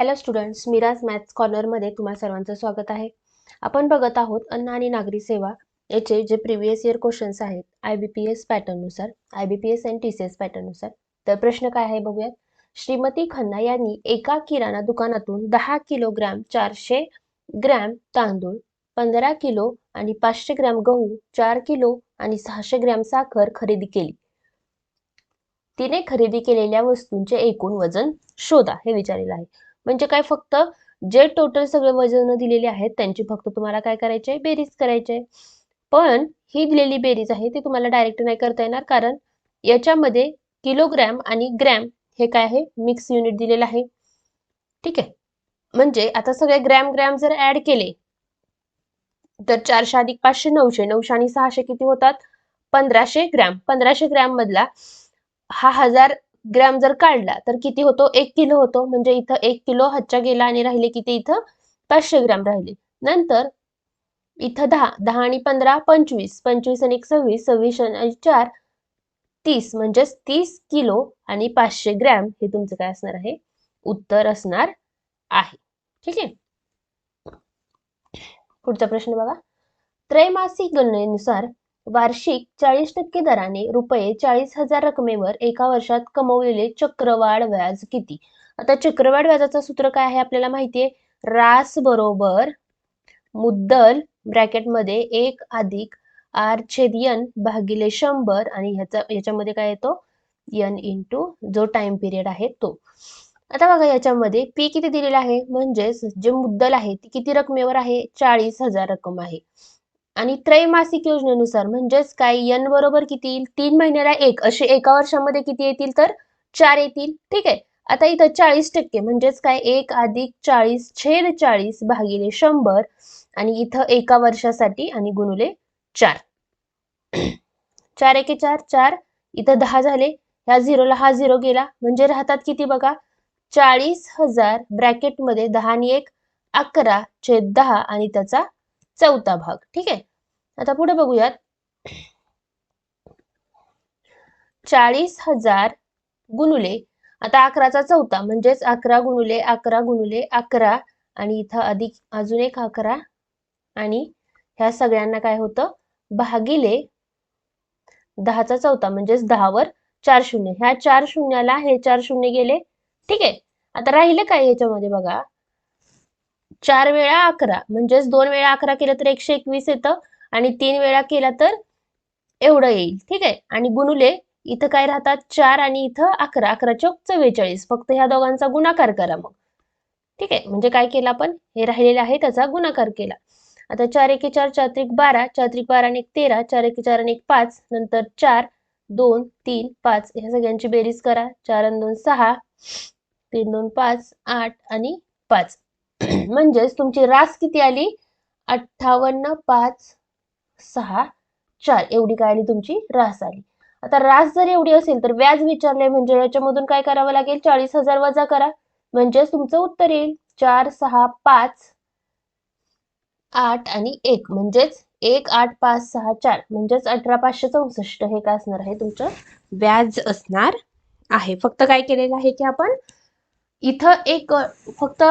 Hello students Miraj maths कॉर्नरमध्ये तुम्हा सर्वांचं स्वागत आहे. आपण बघत आहोत अन्न आणि नागरी सेवा याचे जे प्रिव्हियस इयर क्वेश्चन्स आहेत आय बी पी एस पॅटर्ननुसार आय बी पी एस आणि टी सी एस पॅटर्ननुसार तर प्रश्न काय आहे बघूयात. श्रीमती खन्ना यांनी एका किराणा दुकानातून दहा किलोग्रॅम चारशे ग्रॅम तांदूळ पंधरा किलो आणि पाचशे ग्रॅम गहू चार किलो आणि सहाशे ग्रॅम साखर खरेदी केली. तिने खरेदी केलेल्या वस्तूंचे एकूण वजन शोधा हे विचारलेलं आहे. म्हणजे काय फक्त जे टोटल सगळे वजन दिलेले आहेत त्यांची फक्त तुम्हाला काय करायचे बेरीज करायचे पण ही दिलेली बेरीज आहे ती तुम्हाला डायरेक्ट नाही करता येणार कारण याच्यामध्ये किलोग्रॅम आणि ग्रॅम हे काय आहे? मिक्स युनिट दिलेलं आहे. ठीक आहे. म्हणजे आता सगळे ग्रॅम ग्रॅम जर ऍड केले तर चारशे अधिक पाचशे नऊशे नऊशे आणि सहाशे किती होतात? पंधराशे ग्रॅम पंधराशे ग्रॅम मधला हा हजार ग्रॅम जर काढला तर किती होतो? एक किलो होतो. म्हणजे इथं एक किलो हातच्या गेला आणि राहिले किती? इथं पाचशे ग्रॅम राहिले. नंतर इथं दहा दहा आणि पंधरा पंचवीस. पंचवीस आणि सव्वीस सव्वीस आणि चार तीस. म्हणजेच तीस किलो आणि पाचशे ग्रॅम हे तुमचं काय असणार आहे? उत्तर असणार आहे. ठीक आहे? पुढचा प्रश्न बघा. त्रैमासिक गणनेनुसार वार्षिक चाळीस टक्के दराने रुपये चाळीस हजार रकमेवर एका वर्षात कमवलेले चक्रवाढ व्याज किती? आता चक्रवाढ व्याजाचं सूत्र काय आहे आपल्याला माहितीये? रास बरोबर मुद्दल ब्रॅकेटमध्ये एक अधिक आर छेद यन भागिले शंभर आणि ह्याचा याच्यामध्ये काय येतो? एन इंटू जो टाइम पिरियड आहे तो. आता बघा याच्यामध्ये पी किती दिलेला आहे? म्हणजेच जे मुद्दल आहे ती किती रकमेवर आहे? चाळीस हजार रक्कम आहे. आणि त्रैमासिक योजनेनुसार म्हणजेच काय? यन बरोबर किती येईल? तीन महिन्याला एक. असे एका वर्षामध्ये किती येतील तर? चार येतील. ठीक आहे? आता इथं चाळीस टक्के म्हणजेच काय? एक अधिक चाळीस छेद चाळीस भागिले शंभर आणि इथं एका वर्षासाठी आणि गुणुले चार. चार एके चार चार. इथं दहा झाले. ह्या झिरोला हा झिरो गेला. म्हणजे राहतात किती बघा? चाळीस हजार ब्रॅकेटमध्ये दहा आणि एक अकरा छेद दहा आणि त्याचा चौथा भाग. ठीक आहे? आता पुढे बघूयात. चाळीस हजार गुणुले. आता अकराचा चौथा म्हणजेच अकरा गुणुले अकरा गुणुले अकरा. आणि इथं अधिक अजून एक अकरा. आणि ह्या सगळ्यांना काय होतं? भागिले दहाचा चौथा म्हणजेच दहावर चार शून्य. ह्या चार शून्याला हे चार शून्य गेले. ठीक आहे? आता राहिले काय ह्याच्यामध्ये बघा? चार वेळा अकरा. म्हणजेच दोन वेळा अकरा केलं तर एकशे एकवीस येतं आणि तीन वेळा केला तर एवढं येईल. ठीक आहे? आणि गुणुले इथं काय राहतात? चार आणि इथं अकरा. अकरा चौक चव्वेचाळीस. फक्त ह्या दोघांचा गुणाकार करा मग. ठीक आहे? म्हणजे काय केलं आपण? हे राहिलेलं आहे त्याचा गुणाकार केला. आता चार एके चार चार त्रिक बारा. चार त्रिक बारा आणि एक तेरा. चार एके चार आणि एक पाच. नंतर चार दोन तीन पाच. ह्या सगळ्यांची बेरीज करा. चार आणि दोन सहा. तीन दोन पाच. आठ आणि पाच. म्हणजेच तुमची रास किती आली? अठ्ठावन्न पाच सहा चार. एवढी काय आली? तुमची रास आली. आता रास जर एवढी असेल तर व्याज विचारले म्हणजे याच्यामधून काय करावं लागेल? चाळीस हजार वजा करा. म्हणजेच तुमचं उत्तर येईल. चार सहा पाच आठ आणि एक. म्हणजेच एक आठ पाच सहा चार. म्हणजेच अठरा पाचशे चौसष्ट हे काय असणार आहे? तुमचं व्याज असणार आहे. फक्त काय केलेलं आहे की आपण इथं एक फक्त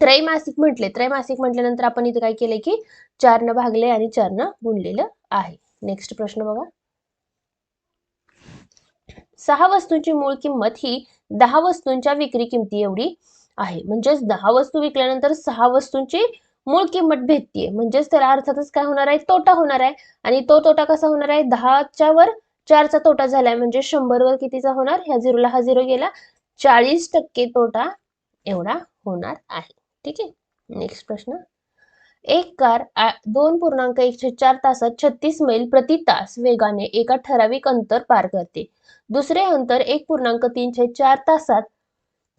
त्रैमासिक म्हटले त्रैमासिक म्हटल्यानंतर आपण इथे काय केलंय की चारनं भागले आणि चारनं गुणलेलं आहे. नेक्स्ट प्रश्न बघा. सहा वस्तूंची मूळ किंमत ही दहा वस्तूंच्या विक्री किमती एवढी आहे. म्हणजेच दहा वस्तू विकल्यानंतर सहा वस्तूंची मूळ किंमत भेटतीये. म्हणजेच त्याला अर्थातच काय होणार आहे? तोटा होणार आहे. आणि तो तोटा कसा होणार आहे? दहाच्या वर चारचा तोटा झालाय. म्हणजे शंभर वर कितीचा होणार? ह्या झिरोला हा झिरो गेला. चाळीस टक्के तोटा एवढा होणार आहे. ठीक आहे? नेक्स्ट प्रश्न. एक कार दोन पूर्णांक एकशे चार तासात छत्तीस मैल प्रति तास वेगाने एका ठराविक अंतर पार करते. दुसरे अंतर एक पूर्णांक तीनशे चार तासात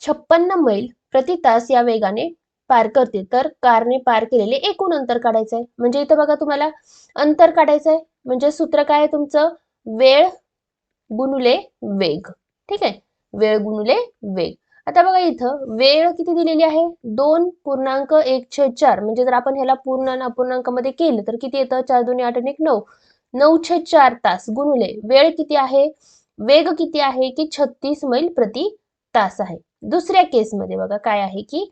छप्पन्न मैल प्रति तास या वेगाने पार करते. तर कारने पार केलेले एकूण अंतर काढायचं आहे म्हणजे इथं बघा तुम्हाला अंतर काढायचं आहे म्हणजे सूत्र काय आहे तुमचं? वेळ गुणुले वेग. ठीक आहे? वेळ गुणुले वेग. आता बघा इथं वेळ किती दिलेली आहे? दोन पूर्णांक एक छेद चार. म्हणजे जर आपण ह्याला पूर्ण आणि अपूर्णांकामध्ये केलं तर किती येतं? चार दोन्ही आठ आणि एक नऊ. नऊ छेद चार तास गुणुले. वेळ किती आहे? वेग किती आहे? की छत्तीस मैल प्रति तास आहे. दुसऱ्या केसमध्ये बघा काय आहे की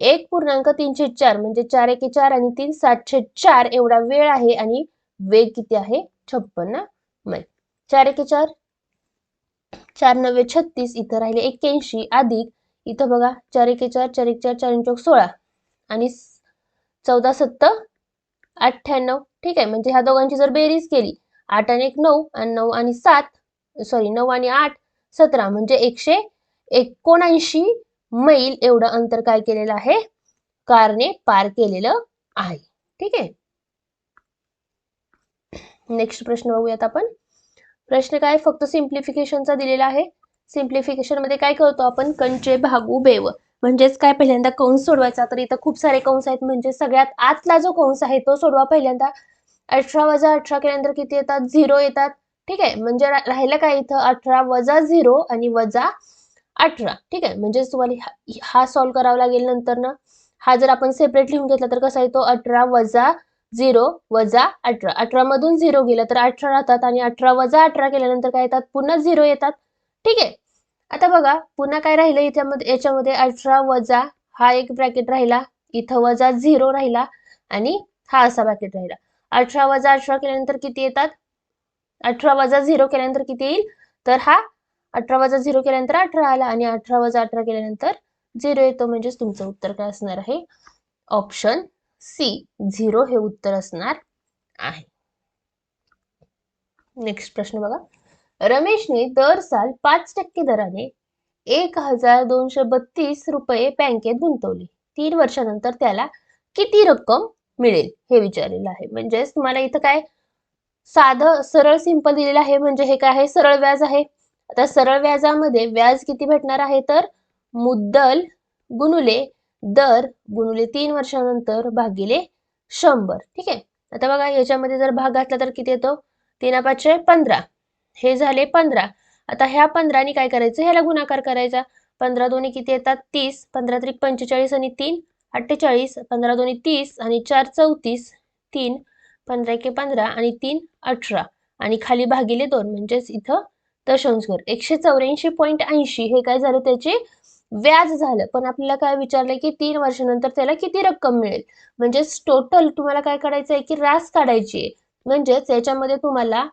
एक पूर्णांक तीनशे चार म्हणजे चार एके चार आणि तीन सातशे चार एवढा वेळ आहे आणि वेग किती आहे? छप्पन्न मैल. चार एके चार? चार नव्वे छत्तीस इथं राहिले एक्क्याऐंशी अधिक इथं बघा चार एके चार चार एक चार चार चौक सोळा आणि चौदा सत्त अठ्ठ्याण्णव ठीक आहे? म्हणजे ह्या दोघांची जर बेरीज केली आठ आणि एक नऊ आणि नऊ आणि सात सॉरी नऊ आणि आठ सतरा म्हणजे एकशे एकोणऐंशी मैल एवढं अंतर काय केलेलं आहे? कारने पार केलेलं आहे. ठीक आहे? नेक्स्ट प्रश्न बघूयात आपण. प्रश्न काय? फक्त सिम्प्लिफिकेशनचा दिलेला आहे. सिम्प्लिफिकेशनमध्ये काय करतो आपण? कंचे भागू बेव. म्हणजेच काय? पहिल्यांदा कंस सोडवायचा. तर इथं खूप सारे कंस आहेत. म्हणजे सगळ्यात आतला जो कंस आहे तो सोडवा पहिल्यांदा. अठरा वजा अठरा केल्यानंतर किती येतात? झिरो येतात. ठीक आहे? म्हणजे राहिलं काय इथं? अठरा वजा झिरो आणि वजा अठरा. ठीक आहे? म्हणजेच तुम्हाला हा सॉल्व्ह करावा लागेल नंतर ना हा जर आपण सेपरेट लिहून घेतला तर कसा येतो? अठरा वजा झिरो वजा अठरा. अठरा मधून झिरो गेलं तर अठरा राहतात. आणि अठरा वजा अठरा केल्यानंतर काय येतात? पुन्हा झिरो येतात. ठीक आहे. आता बघा पुन्हा काय राहिलं इथ्यामध्ये याच्यामध्ये अठरा वजा हा एक ब्रॅकेट राहिला इथं वजा झिरो राहिला आणि हा असा ब्रॅकेट राहिला. अठरा वजा अठरा केल्यानंतर किती येतात? अठरा वजा झिरो केल्यानंतर किती येईल? तर हा अठरा वजा झिरो केल्यानंतर अठरा आला आणि अठरा वजा अठरा केल्यानंतर झिरो येतो म्हणजेच तुमचं उत्तर काय असणार आहे? ऑप्शन सी झिरो हे उत्तर असणार आहे. नेक्स्ट प्रश्न बघा. रमेशने दर साल पाच टक्के दराने एक हजार दोनशे बत्तीस रुपये बँकेत गुंतवले. तीन वर्षानंतर त्याला किती रक्कम मिळेल हे विचारलेलं आहे. म्हणजेच तुम्हाला इथं काय साधं सरळ सिंपल दिलेलं आहे. म्हणजे हे काय आहे? सरळ व्याज आहे. आता सरळ व्याजामध्ये व्याज किती भेटणार आहे? तर मुद्दल गुणुले दर गुणुले तीन वर्षानंतर भागिले शंभर. ठीक आहे? आता बघा याच्यामध्ये जर भाग घातला तर किती येतो? तीन पाचशे पंधरा. हे झाले पंधरा. आता ह्या पंधराने काय करायचं? ह्याला गुणाकार करायचा. पंधरा दोन्ही किती येतात? तीस. पंधरा त्रिक पंचेचाळीस आणि तीन अठ्ठेचाळीस. पंधरा दोन्ही तीस आणि चार चौतीस तीन. पंधरा एके पंधरा आणि तीन अठरा. आणि खाली भागिले दोन म्हणजेच इथं दशांश घर. एकशे चौऱ्याऐंशी पॉईंट ऐंशी हे काय झालं? त्याचे व्याज झालं. पण आपल्याला काय विचारलं की तीन वर्षानंतर त्याला किती रक्कम मिळेल? म्हणजेच टोटल तुम्हाला काय काढायचं आहे की रास काढायची आहे म्हणजेच याच्यामध्ये तुम्हाला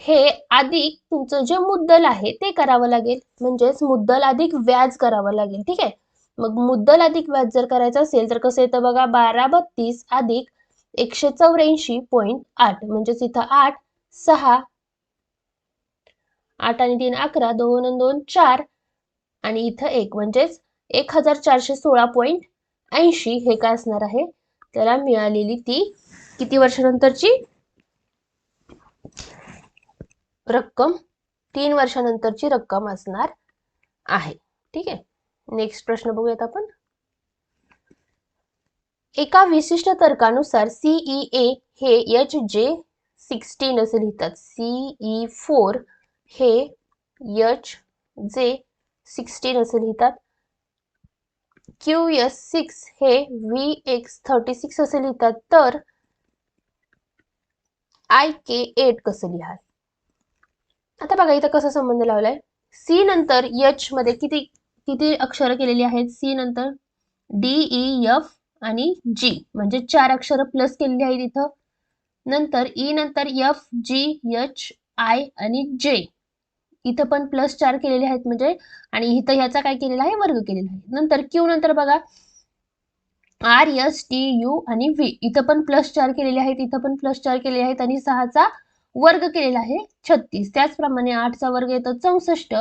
हे अधिक तुमचं जे मुद्दल आहे ते करावं लागेल. म्हणजेच मुद्दल अधिक व्याज करावं लागेल. ठीक आहे? मग मुद्दल अधिक व्याज जर करायचं असेल तर कसं येतं बघा? बारा बत्तीस अधिक एकशे चौऱ्याऐंशी पॉईंट आठ. म्हणजेच इथं आठ सहा आठ आणि तीन अकरा दोन दोन चार आणि इथं एक. म्हणजेच एक हजार चारशे सोळा पॉईंट ऐंशी हे काय असणार आहे? त्याला मिळालेली ती किती वर्षानंतरची? रक्कम तीन वर्षानंतरची रक्कम असणार आहे. ठीक आहे? नेक्स्ट प्रश्न बघूयात आपण. एका विशिष्ट तर्कानुसार सीई ए हे एच जे सिक्स्टीन असे लिहितात. सीई फोर हे एच जे सिक्स्टीन असे लिहितात. क्यू एस सिक्स हे व्ही एक्स थर्टी सिक्स असे लिहितात. तर आय के एट कसं लिहाल? आता बघा इथं कसा संबंध लावलाय? सी नंतर यच मध्ये किती किती अक्षर केलेली आहेत? सी नंतर डी ई एफ आणि जी. म्हणजे चार अक्षर प्लस केलेली आहेत इथं. नंतर ई नंतर एफ जी एच आय आणि जे. इथं पण प्लस चार केलेले आहेत म्हणजे आणि इथं ह्याचा काय केलेला आहे? वर्ग केलेला आहे. नंतर क्यू नंतर बघा. आर एस टी यू आणि व्ही इथं पण प्लस चार केलेले आहेत इथं पण प्लस चार केलेले आहेत आणि सहाचा वर्ग केलेला आहे छत्तीस. त्याचप्रमाणे आठचा वर्ग येतो चौसष्ट.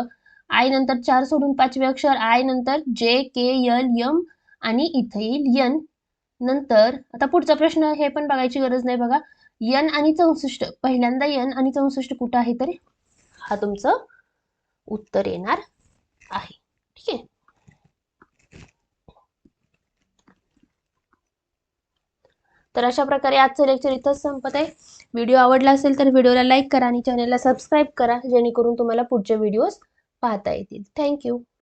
आय नंतर चार सोडून पाचवे अक्षर आय नंतर जे के एल यम आणि इथे येईल यन नंतर आता पुढचा प्रश्न हे पण बघायची गरज नाही बघा. यन आणि चौसष्ट पहिल्यांदा यन आणि चौसष्ट कुठं आहे तरी? हा तुमचं उत्तर येणार आहे. ठीक आहे? तर अशा प्रकारे आजचं लेक्चर इथंच संपत आहे. व्हिडिओ आवडला असेल तर व्हिडिओला लाईक करा आणि चॅनलला सबस्क्राईब करा जेणेकरून तुम्हाला पुढचे व्हिडिओज पाहता येतील. थँक्यू